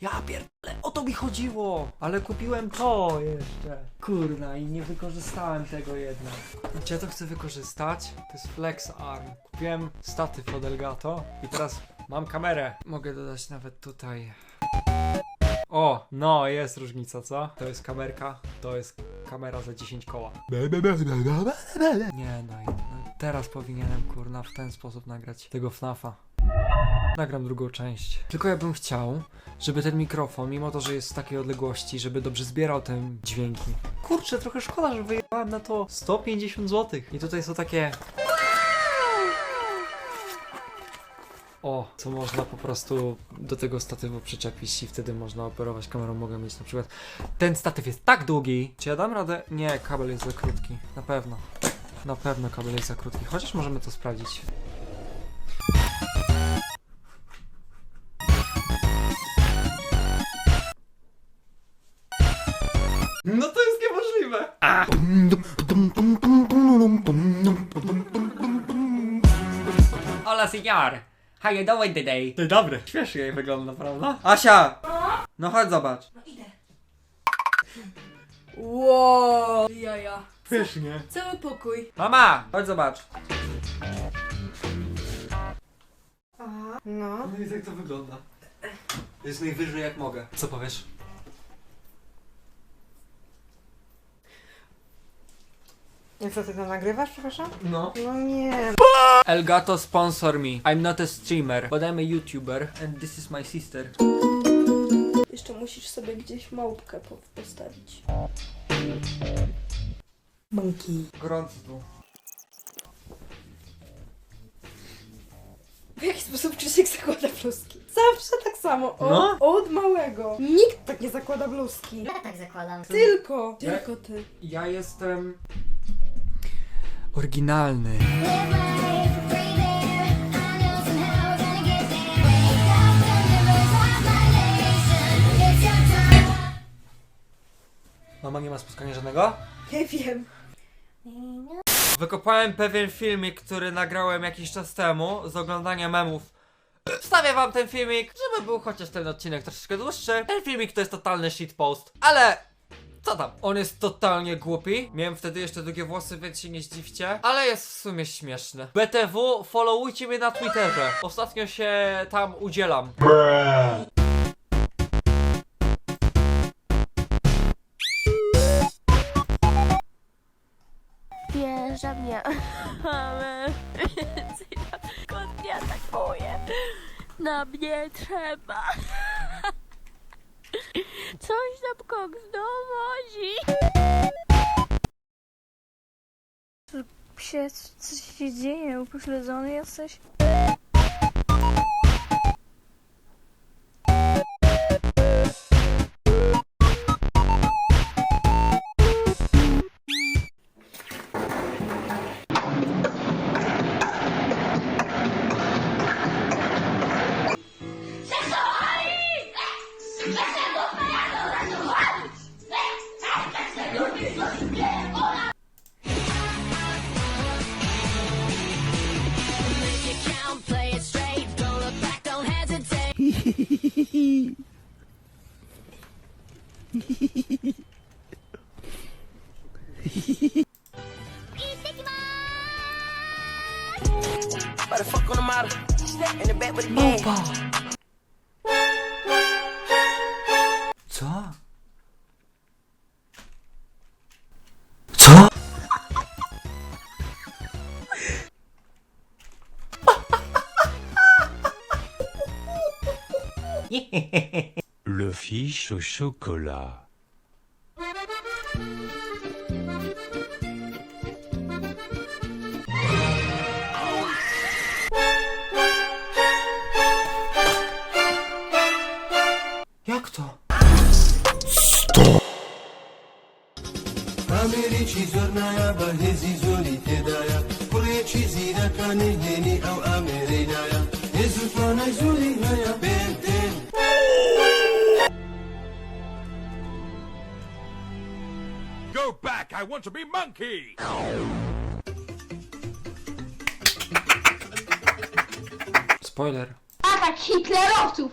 Ja pierdolę, o to mi chodziło! Ale kupiłem to jeszcze. Kurna, i nie wykorzystałem tego jednak. Gdzie to chcę wykorzystać? To jest Flex Arm. Kupiłem statyw od Elgato i teraz mam kamerę. Mogę dodać nawet tutaj. O, no jest różnica, co? To jest kamerka, to jest kamera za 10 koła. Nie, no i no, teraz powinienem kurna w ten sposób nagrać tego FNAFa. Nagram drugą część. Tylko ja bym chciał, żeby ten mikrofon, mimo to, że jest z takiej odległości, żeby dobrze zbierał te dźwięki. Kurczę, trochę szkoda, że wyjechałem na to 150 zł. I tutaj są takie... O, co można po prostu do tego statywu przyczepić i wtedy można operować kamerą. Mogę mieć na przykład... Ten statyw jest tak długi. Czy ja dam radę? Nie, kabel jest za krótki. Na pewno. Na pewno kabel jest za krótki. Chociaż możemy to sprawdzić. No to jest niemożliwe! Hola, señor! How you doing today? Dzień dobry. Śmiesznie wygląda, prawda? Asia! No chodź zobacz. No idę. Wow, jaja. Pysznie. Cały pokój. Mama! Chodź zobacz. No. No i tak to wygląda. Jest najwyżej jak mogę. Co powiesz? Jak co ty to nagrywasz, przepraszam? No. No nie. Elgato sponsor me. I'm not a streamer, but I'm a YouTuber and this is my sister. Jeszcze musisz sobie gdzieś małpkę po postawić. Monkey. Gorąco tu. W jaki sposób Krzysiek zakłada bluzki? Zawsze tak samo. O, No. Od małego. Nikt tak nie zakłada bluzki. Ja tak zakładam. Tylko. Ja- Tylko ty. Ja jestem... Oryginalny. Mama nie ma spotkania żadnego? Nie wiem. Wykopałem pewien filmik, który nagrałem jakiś czas temu z oglądania memów. Wstawię wam ten filmik, żeby był chociaż ten odcinek troszeczkę dłuższy. Ten filmik to jest totalny shitpost, ale co tam? On jest totalnie głupi. Miałem wtedy jeszcze długie włosy, więc się nie zdziwcie. Ale jest w sumie śmieszny. BTW, followujcie mnie na Twitterze. Ostatnio się tam udzielam. Wjeżdża mnie. Ale więcej na kot nie atakuje. Na mnie trzeba. Coś tam koks dowozi. Co się, co się dzieje? Upośledzony jesteś? Hehehehe fiche au chocolat. Jak to? عامری چی زۆر نایە بە هێزی زۆری تێدایە کوڕێکی زیرەکانی هێنی ئەو ئامێرەی نایە هێز و توانای زۆری هەیە بێن Go back! I want to be monkey! Spoiler. Atak hitlerowców!